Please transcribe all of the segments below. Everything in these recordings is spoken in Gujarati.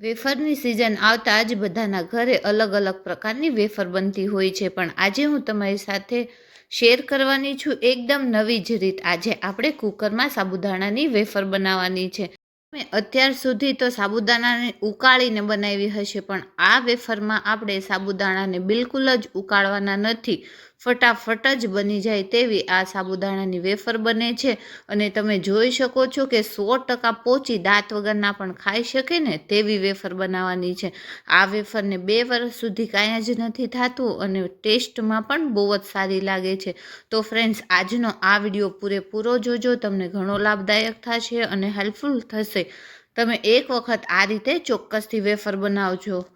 વેફરની સિઝન આવતા જ બધાના ઘરે અલગ અલગ પ્રકારની વેફર બનતી હોય છે. પણ આજે હું તમારી સાથે શેર કરવાની છું એકદમ નવી જ રીત. આજે આપણે કુકરમાં સાબુદાણાની વેફર બનાવવાની છે. મેં અત્યાર સુધી તો સાબુદાણાને ઉકાળીને બનાવી હશે, પણ આ વેફરમાં આપણે સાબુદાણાને બિલકુલ જ ઉકાળવાના નથી. ફટાફટ જ બની જાય તેવી આ સાબુદાણાની વેફર બને છે. અને તમે જોઈ શકો છો કે સો ટકા પોચી દાંત વગરના પણ ખાઈ શકે ને તેવી વેફર બનાવવાની છે. આ વેફરને બે વર્ષ સુધી કાંઈ જ નથી થતું અને ટેસ્ટમાં પણ બહુ જ સારી લાગે છે. તો ફ્રેન્ડ્સ, આજનો આ વીડિયો પૂરેપૂરો જોજો, તમને ઘણો લાભદાયક થશે અને હેલ્પફુલ થશે. તમે એક વખત આ રીતે ચોક્કસથી વેફર બનાવજો.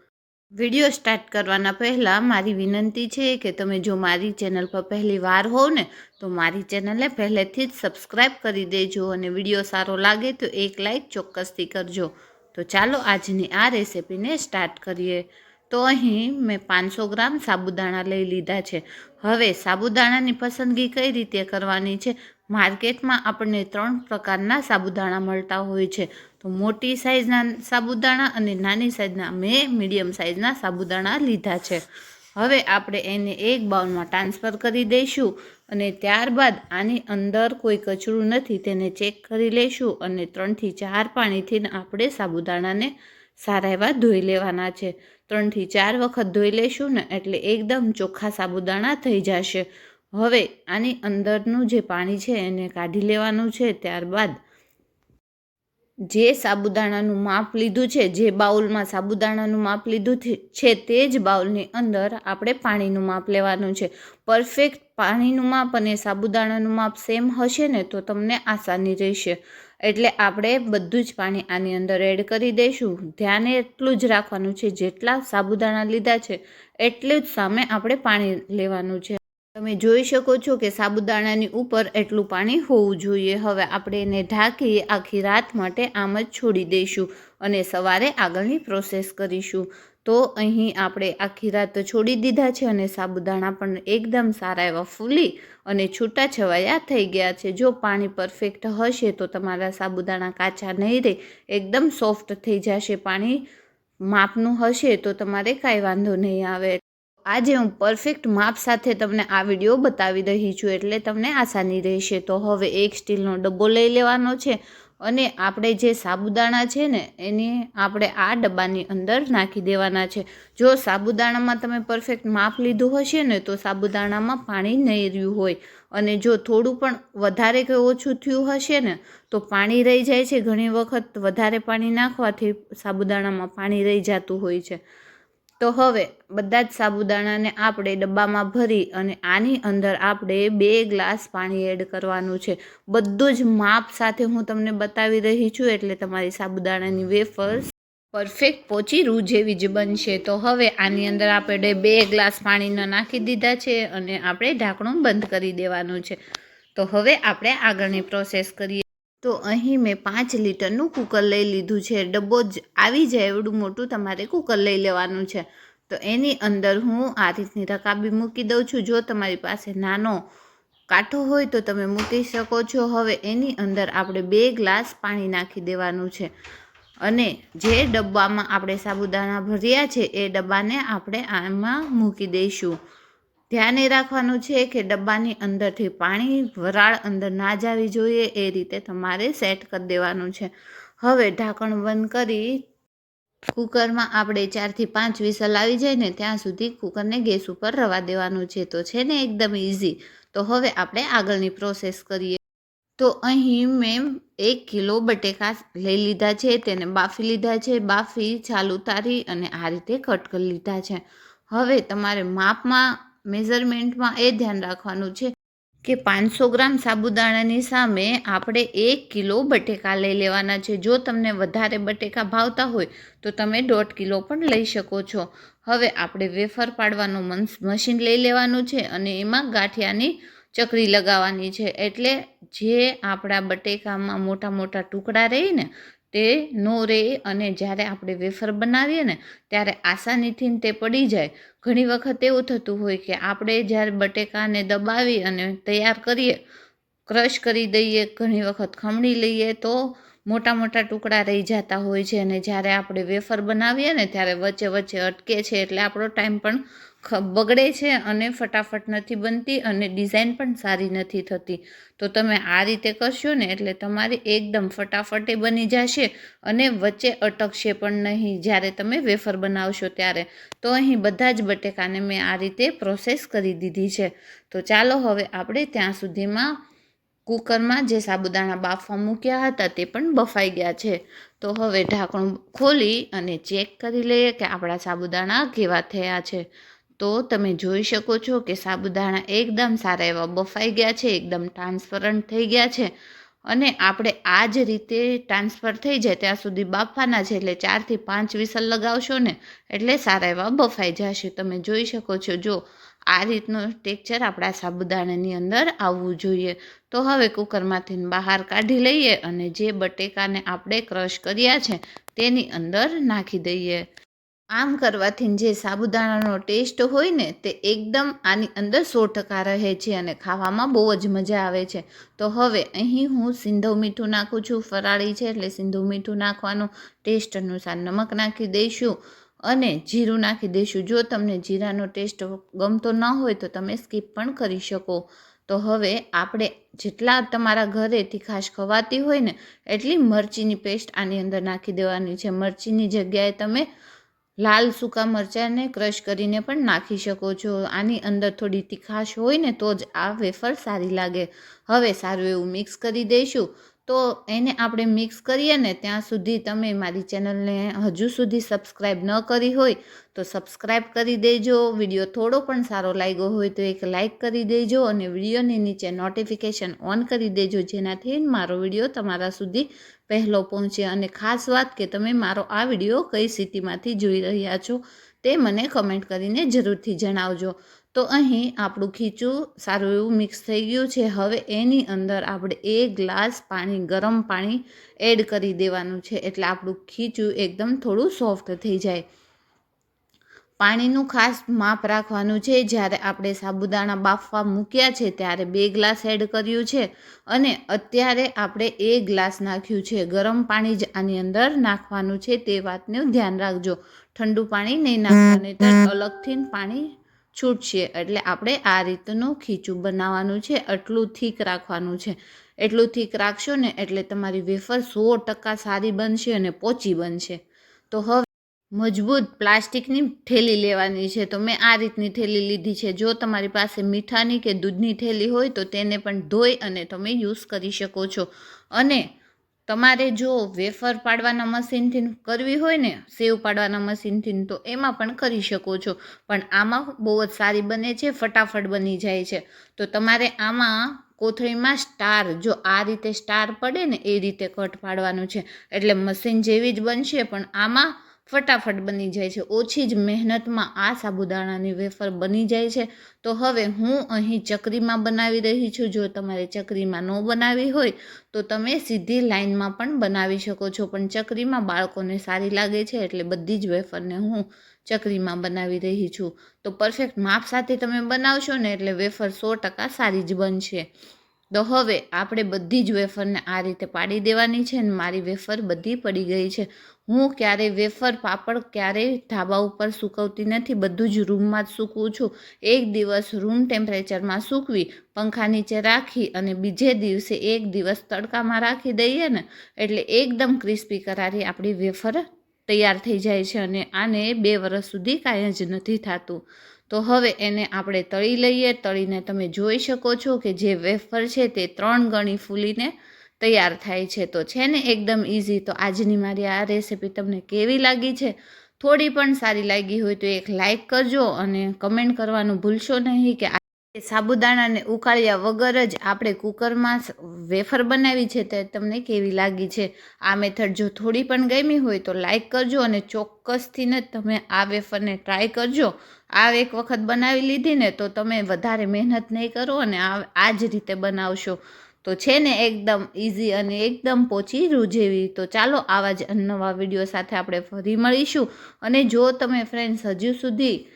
વીડિયો સ્ટાર્ટ કરવાના પહેલાં મારી વિનંતી છે કે તમે જો મારી ચેનલ પર પહેલી વાર હોવ ને, તો મારી ચેનલને પહેલેથી જ સબસ્ક્રાઈબ કરી દેજો અને વીડિયો સારો લાગે તો એક લાઈક ચોક્કસથી કરજો. તો ચાલો આજની આ રેસિપીને સ્ટાર્ટ કરીએ. તો અહીં મેં પાંચસો ગ્રામ સાબુદાણા લઈ લીધા છે. હવે સાબુદાણાની પસંદગી કઈ રીતે કરવાની છે માર્કેટમાં આપણને ત્રણ પ્રકારના સાબુદાણા મળતા હોય છે. તો મોટી સાઇઝના સાબુદાણા અને નાની સાઇઝના મેં મીડિયમ સાઇઝના સાબુદાણા લીધા છે. હવે આપણે એને એક બાઉલમાં ટ્રાન્સફર કરી દઈશું અને ત્યારબાદ આની અંદર કોઈ કચરું નથી તેને ચેક કરી લઈશું અને ત્રણથી ચાર પાણીથી આપણે સાબુદાણાને સારા એવા ધોઈ લેવાના છે. ત્રણથી ચાર વખત ધોઈ લઈશું ને એટલે એકદમ ચોખ્ખા સાબુદાણા થઈ જશે. હવે આની અંદરનું જે પાણી છે એને કાઢી લેવાનું છે ત્યારબાદ જે સાબુદાણાનું માપ લીધું છે, જે બાઉલમાં સાબુદાણાનું માપ લીધું છે તે જ બાઉલની અંદર આપણે પાણીનું માપ લેવાનું છે. પરફેક્ટ પાણીનું માપ અને સાબુદાણાનું માપ સેમ હશે ને તો તમને આસાની રહેશે. એટલે આપણે બધું જ પાણી આની અંદર એડ કરી દઈશું. ધ્યાન એટલું જ રાખવાનું છે, જેટલા સાબુદાણા લીધા છે, એટલું જ સામે આપણે પાણી લેવાનું છે. તમે જોઈ શકો છો કે સાબુદાણાની ઉપર એટલું પાણી હોવું જોઈએ. હવે આપણે એને ઢાંકી આખી રાત માટે આમ જ છોડી દઈશું અને સવારે આગળની પ્રોસેસ કરીશું. તો અહીં આપણે આખી રાત છોડી દીધા છે અને સાબુદાણા પણ એકદમ સારા એવા ફૂલી અને છૂટા છવાયા થઈ ગયા છે. જો પાણી પરફેક્ટ હશે તો તમારા સાબુદાણા કાચા નહીં રહે, એકદમ સોફ્ટ થઈ જશે. પાણી માપનું હશે તો તમારે કાંઈ વાંધો નહીં આવે. આજે હું પરફેક્ટ માપ સાથે તમને આ વીડિયો બતાવી રહી છું એટલે તમને આસાની રહેશે. તો હવે એક સ્ટીલનો ડબ્બો લઈ લેવાનો છે અને આપણે જે સાબુદાણા છે ને, એને આપણે આ ડબ્બાની અંદર નાખી દેવાના છે. જો સાબુદાણામાં તમે પરફેક્ટ માપ લીધું હશે ને, તો સાબુદાણામાં પાણી નહીં રહ્યું હોય. અને જો થોડું પણ વધારે કે ઓછું થયું હશે ને, તો પાણી રહી જાય છે. ઘણી વખત વધારે પાણી નાખવાથી સાબુદાણામાં પાણી રહી જતું હોય છે. તો હવે બધા જ સાબુદાણાને આપણે ડબ્બામાં ભરી અને આની અંદર આપણે બે ગ્લાસ પાણી એડ કરવાનું છે. બધું જ માપ સાથે હું તમને બતાવી રહી છું એટલે તમારી સાબુદાણાની વેફર્સ પરફેક્ટ પોચી રૂ જેવી જ બનશે. તો હવે આની અંદર આપણે બે ગ્લાસ પાણીના નાખી દીધા છે અને આપણે ઢાંકણું બંધ કરી દેવાનું છે. તો હવે આપણે આગળની પ્રોસેસ કરીએ. તો અહીં મેં પાંચ લીટરનું કુકર લઈ લીધું છે. ડબ્બો જ આવી જાય એવડું મોટું તમારે કુકર લઈ લેવાનું છે. તો એની અંદર હું આ રીતની રકાબી મૂકી દઉં છું. જો તમારી પાસે નાનો કાંઠો હોય તો તમે મૂકી શકો છો. હવે એની અંદર આપણે બે ગ્લાસ પાણી નાખી દેવાનું છે. અને જે ડબ્બામાં આપણે સાબુદાણા ભર્યા છે એ ડબ્બાને આપણે આમાં મૂકી દઈશું. ધ્યાને રાખવાનું છે કે ડબ્બાની અંદરથી પાણી વરાળ અંદર ના જાવી જોઈએ એ રીતે તમારે સેટ કરી દેવાનું છે. હવે ઢાંકણ બંધ કરી કુકરમાં આપણે ચારથી પાંચ વિસલ આવી જાય ને ત્યાં સુધી કુકરને ગેસ ઉપર રવા દેવાનું છે. તો છે ને એકદમ ઇઝી તો હવે આપણે આગળની પ્રોસેસ કરીએ. તો અહીં મેં એક કિલો બટેકા લઈ લીધા છે, તેને બાફી લીધા છે, બાફી છાલ ઉતારી અને આ રીતે કટ કરી લીધા છે. હવે તમારે માપમાં મેઝરમેન્ટમાં એ ધ્યાન રાખવાનું છે કે પાંચસો ગ્રામ સાબુદાણાની સામે આપણે એક કિલો બટેકા લઈ લેવાના છે. જો તમને વધારે બટેકા ભાવતા હોય, તો તમે દોઢ કિલો પણ લઈ શકો છો. હવે આપણે વેફર પાડવાનું મશીન લઈ લેવાનું છે અને એમાં ગાંઠિયાની ચકરી લગાવવાની છે. એટલે જે આપણા બટેકામાં મોટા મોટા ટુકડા રહે ને તે નો રહે અને જ્યારે આપણે વેફર બનાવીએ ને, ત્યારે આસાનીથી તે પડી જાય. ઘણી વખત એવું થતું હોય કે આપણે જ્યારે બટેકાને દબાવી અને તૈયાર કરીએ, ક્રશ કરી દઈએ, ઘણી વખત ખમણી લઈએ, તો મોટા મોટા ટુકડા રહી જતા હોય છે અને જ્યારે આપણે વેફર બનાવીએ ને, ત્યારે વચ્ચે વચ્ચે અટકે છે એટલે આપણો ટાઈમ પણ બગડે છે અને ફટાફટ નથી બનતી અને ડિઝાઇન પણ સારી નથી થતી. તો તમે આ રીતે કરશો ને એટલે તમારી એકદમ ફટાફટે બની જશે અને વચ્ચે અટકશે પણ નહીં જ્યારે તમે વેફર બનાવશો ત્યારે. તો અહીં બધા જ બટેકાને મેં આ રીતે પ્રોસેસ કરી દીધી છે. તો ચાલો હવે આપણે ત્યાં સુધીમાં કુકરમાં જે સાબુદાણા બાફવા મૂક્યા હતા તે પણ બફાઈ ગયા છે. તો હવે ઢાંકણું ખોલી અને ચેક કરી લઈએ કે આપણા સાબુદાણા કેવા થયા છે. તો તમે જોઈ શકો છો કે સાબુદાણા એકદમ સારા એવા બફાઈ ગયા છે, એકદમ ટ્રાન્સપરન્ટ થઈ ગયા છે અને આપણે આ જ રીતે ટ્રાન્સફર થઈ જાય ત્યાં સુધી બાફવાના છે એટલે ચારથી પાંચ વિસલ લગાવશો ને એટલે સારા એવા બફાઈ જશે. તમે જોઈ શકો છો, જો આ રીતનું ટેક્ચર આપણા સાબુદાણાની અંદર આવવું જોઈએ. તો હવે કુકરમાંથી બહાર કાઢી લઈએ અને જે બટેકાને આપણે ક્રશ કર્યા છે તેની અંદર નાખી દઈએ. આમ કરવાથી જે સાબુદાણાનો ટેસ્ટ હોય ને, તે એકદમ આની અંદર સો ટકા રહે છે અને ખાવામાં બહુ જ મજા આવે છે. તો હવે અહીં હું સિંધવ મીઠું નાખું છું, ફરાળી છે એટલે સિંધુ મીઠું નાખવાનું ટેસ્ટ અનુસાર નમક નાખી દઈશું અને જીરું નાખી દઈશું. જો તમને જીરાનો ટેસ્ટ ગમતો ન હોય તો તમે સ્કીપ પણ કરી શકો. તો હવે આપણે જેટલા તમારા ઘરે તીખાશ ખવાતી હોય ને, એટલી મરચીની પેસ્ટ આની અંદર નાખી દેવાની છે. મરચીની જગ્યાએ તમે લાલ સૂકા મરચાંને ક્રશ કરીને પણ નાખી શકો છો. આની અંદર થોડી તીખાશ હોય ને તો જ આ વેફર સારી લાગે. હવે સારું એવું મિક્સ કરી દઈશું. તો એને આપણે મિક્સ કરીએ ને ત્યાં સુધી તમે મારી ચેનલને હજુ સુધી સબસ્ક્રાઈબ ન કરી હોય તો સબસ્ક્રાઈબ કરી દેજો. વીડિયો થોડો પણ સારો લાગ્યો હોય તો એક લાઇક કરી દેજો અને વિડીયોની નીચે નોટિફિકેશન ઓન કરી દેજો, જેનાથી મારો વીડિયો તમારા સુધી પહેલો પહોંચે. અને ખાસ વાત કે તમે મારો આ વીડિયો કઈ સિટીમાંથી જોઈ રહ્યા છો તે મને કમેન્ટ કરીને જરૂરથી જણાવજો. તો અહીં આપણું ખીચું સારું એવું મિક્સ થઈ ગયું છે. હવે એની અંદર આપણે એક ગ્લાસ પાણી, ગરમ પાણી એડ કરી દેવાનું છે. એટલે આપણું ખીચું એકદમ થોડું સોફ્ટ થઈ જાય. પાણીનું ખાસ માપ રાખવાનું છે. જ્યારે આપણે સાબુદાણા બાફવા મૂક્યા છે, ત્યારે બે ગ્લાસ એડ કર્યું છે અને અત્યારે આપણે એક ગ્લાસ નાખ્યું છે. ગરમ પાણી જ આની અંદર નાખવાનું છે. તે વાતનું ધ્યાન રાખજો. ઠંડુ પાણી નહીં નાખવાનું નહીં અલગથી પાણી છૂટશે એટલે આપણે આ રીતનું ખીચું બનાવવાનું છે. આટલું થીક રાખવાનું છે. એટલું થીક રાખશો ને એટલે તમારી વેફર સો ટકા સારી બનશે અને પોચી બનશે. તો હવે મજબૂત પ્લાસ્ટિકની થેલી લેવાની છે. તો મેં આ રીતની થેલી લીધી છે. જો તમારી પાસે મીઠાની કે દૂધની થેલી હોય તો તેને પણ ધોઈ અને તમે યુઝ કરી શકો છો. અને તમારે જો વેફર પાડવાના મશીનથી કરવી હોય ને, સેવ પાડવાના મશીનથી, તો એમાં પણ કરી શકો છો. પણ આમાં બહુ જ સારી બને છે, ફટાફટ બની જાય છે. તો તમારે આમાં કોથળીમાં સ્ટાર, જો આ રીતે સ્ટાર પડે ને, એ રીતે કટ પાડવાનું છે. એટલે મશીન જેવી જ બનશે, પણ આમાં ફટાફટ બની જાય છે. ઓછી જ મહેનતમાં આ સાબુદાણાની વેફર બની જાય છે. તો હવે હું અહીં ચકરીમાં બનાવી રહી છું. જો તમારે ચકરીમાં ન બનાવી હોય, તો તમે સીધી લાઇનમાં પણ બનાવી શકો છો. પણ ચકરીમાં બાળકોને સારી લાગે છે એટલે બધી જ વેફરને હું ચકરીમાં બનાવી રહી છું. તો પરફેક્ટ માપ સાથે તમે બનાવશો ને એટલે વેફર સો ટકા સારી જ બનશે. તો હવે આપણે બધી જ વેફરને આ રીતે પાડી દેવાની છે અને મારી વેફર બધી પડી ગઈ છે. હું ક્યારેય વેફર, પાપડ ક્યારેય ધાબા ઉપર સૂકવતી નથી, બધું જ રૂમમાં જ સૂકવું છું. એક દિવસ રૂમ ટેમ્પરેચરમાં સૂકવી, પંખા નીચે રાખી અને બીજે દિવસે એક દિવસ તડકામાં રાખી દઈએ ને, એટલે એકદમ ક્રિસ્પી કરારી આપણી વેફર તૈયાર થઈ જાય છે અને આને બે વર્ષ સુધી કાંઈ જ નથી થતું. તો હવે એને આપણે તળી લઈએ. તળીને તમે જોઈ શકો છો કે જે વેફર છે તે ત્રણ ગણી ફૂલીને તૈયાર થાય છે. તો છે ને એકદમ ઇઝી તો આજની મારી આ રેસીપી તમને કેવી લાગી છે? થોડી પણ સારી લાગી હોય તો એક લાઇક કરજો અને કમેન્ટ કરવાનું ભૂલશો નહીં કે સાબુદાણાને ઉકાળ્યા વગર જ આપણે કુકરમાં વેફર બનાવી છે તે તમને કેવી લાગી છે? આ મેથડ જો થોડી પણ ગમી હોય તો લાઇક કરજો અને ચોક્કસથી ને તમે આ વેફરને ટ્રાય કરજો. આ એક વખત બનાવી લીધી ને તો તમે વધારે મહેનત નહીં કરો અને આ જ રીતે બનાવશો. તો છે ને એકદમ ઇઝી અને એકદમ પોચી રૂજેવી તો ચાલો આવા જ નવા વીડિયો સાથે આપણે ફરી મળીશું. અને જો તમે ફ્રેન્ડ્સ હજુ સુધી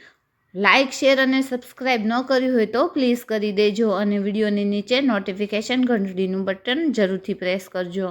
લાઇક શેર અને સબસ્ક્રાઈબ ન કર્યું હોય તો પ્લીઝ કરી દેજો અને વિડીયોની નીચે નોટિફિકેશન ઘંટડીનું બટન જરૂરથી પ્રેસ કરજો.